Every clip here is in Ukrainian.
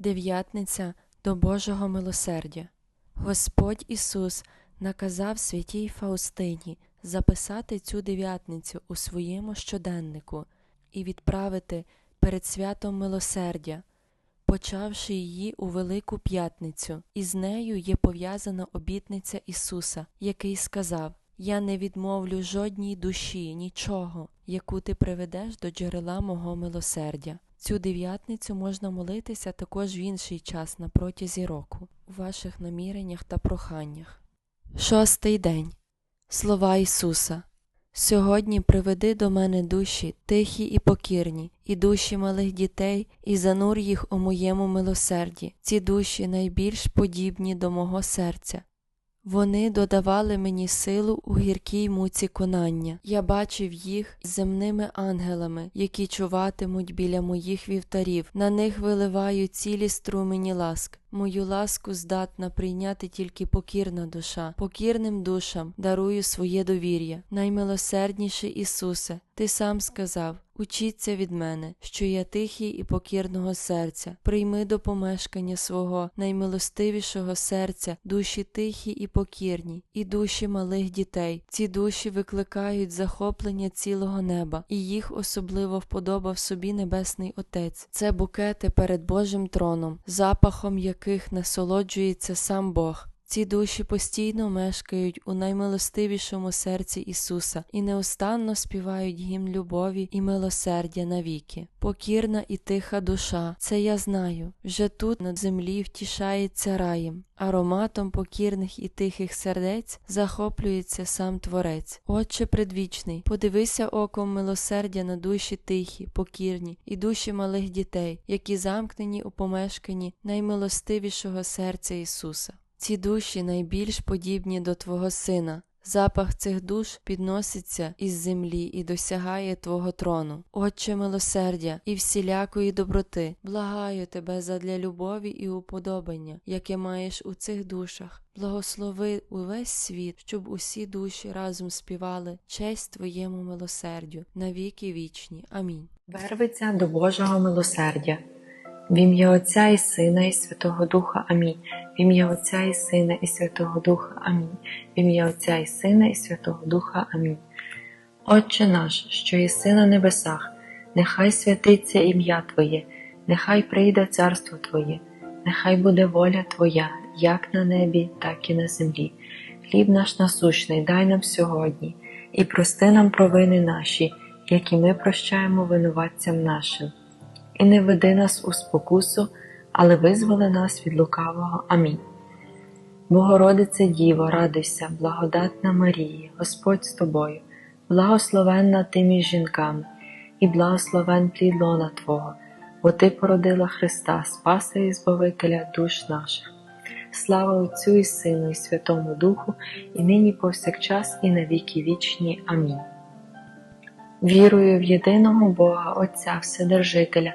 Дев'ятниця до Божого милосердя. Господь Ісус наказав святій Фаустині записати цю дев'ятницю у своєму щоденнику і відправити перед святом милосердя, почавши її у Велику П'ятницю, і з нею є пов'язана обітниця Ісуса, який сказав: Я не відмовлю жодній душі, нічого, яку ти приведеш до джерела мого милосердя. Цю дев'ятницю можна молитися також в інший час на протязі року, у ваших наміреннях та проханнях. Шостий день. Слова Ісуса. Сьогодні приведи до мене душі тихі і покірні, і душі малих дітей, і занур їх у моєму милосерді. Ці душі найбільш подібні до мого серця. Вони додавали мені силу у гіркій муці конання. Я бачив їх земними ангелами, які чуватимуть біля моїх вівтарів. На них виливаю цілі струмені ласк. Мою ласку здатна прийняти тільки покірна душа. Покірним душам дарую своє довір'я. Наймилосердніший Ісусе, Ти сам сказав Учіться від мене, що я тихий і покірного серця, прийми до помешкання свого наймилостивішого серця, душі тихі і покірні, і душі малих дітей. Ці душі викликають захоплення цілого неба, і їх особливо вподобав собі Небесний Отець. Це букети перед Божим троном, запахом яких насолоджується сам Бог. Ці душі постійно мешкають у наймилостивішому серці Ісуса і неустанно співають гімн любові і милосердя навіки. Покірна і тиха душа, це я знаю, вже тут на землі втішається раєм, ароматом покірних і тихих сердець захоплюється сам Творець. Отче предвічний, подивися оком милосердя на душі тихі, покірні і душі малих дітей, які замкнені у помешканні наймилостивішого серця Ісуса. Ці душі найбільш подібні до Твого Сина. Запах цих душ підноситься із землі і досягає Твого трону. Отче милосердя і всілякої доброти, благаю Тебе задля любові і уподобання, яке маєш у цих душах. Благослови увесь світ, щоб усі душі разом співали честь Твоєму милосердю на віки вічні. Амінь. Вервиться до Божого милосердя. В ім'я Отця і Сина, і Святого Духа Амінь. В ім'я Отця і Сина, і Святого Духа Амінь. В ім'я Отця і Сина, і Святого Духа Амінь. Отче наш, що єси на небесах, нехай святиться ім'я Твоє, нехай прийде царство Твоє, нехай буде воля Твоя, як на небі, так і на землі. Хліб наш насущний дай нам сьогодні, і прости нам провини наші, які ми прощаємо винуватцям нашим і не веди нас у спокусу, але визволи нас від лукавого. Амінь. Богородице Діво, радуйся, благодатна Марія, Господь з тобою, благословенна ти між жінками, і благословен плід лона Твого, бо Ти породила Христа, Спаса і Збавителя душ наших. Слава Отцю і Сину, і Святому Духу, і нині повсякчас, і на віки вічні. Амінь. Вірую в єдиного Бога, Отця Вседержителя.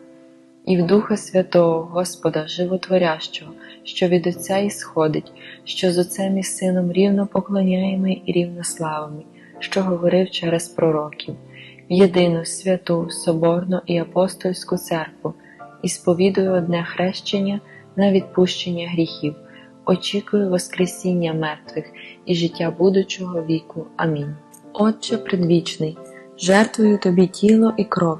І в Духа Святого, Господа, Животворящого, що від Отця і сходить, що з Отцем і Сином рівно поклоняємо і рівно славимо, що говорив через пророків, в єдину святу, Соборну і апостольську церкву, і сповідую одне хрещення на відпущення гріхів, очікую Воскресіння мертвих і життя будучого віку. Амінь. Отче предвічний, жертвую Тобі тіло і кров,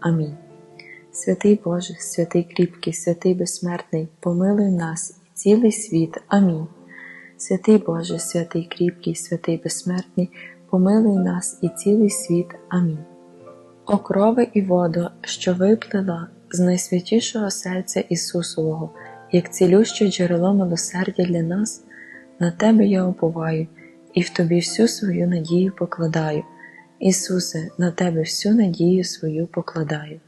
Амінь. Святий Боже, святий кріпкий, святий безсмертний, помилуй нас і цілий світ. Амінь. Святий Боже, святий кріпкий, святий безсмертний, помилуй нас і цілий світ. Амінь. О крови і воду, що виплила з найсвятішого серця Ісусового, як цілюще джерело милосердя для нас, на Тебе я уповаю і в Тобі всю свою надію покладаю. Ісусе, на Тебе всю надію свою покладаю.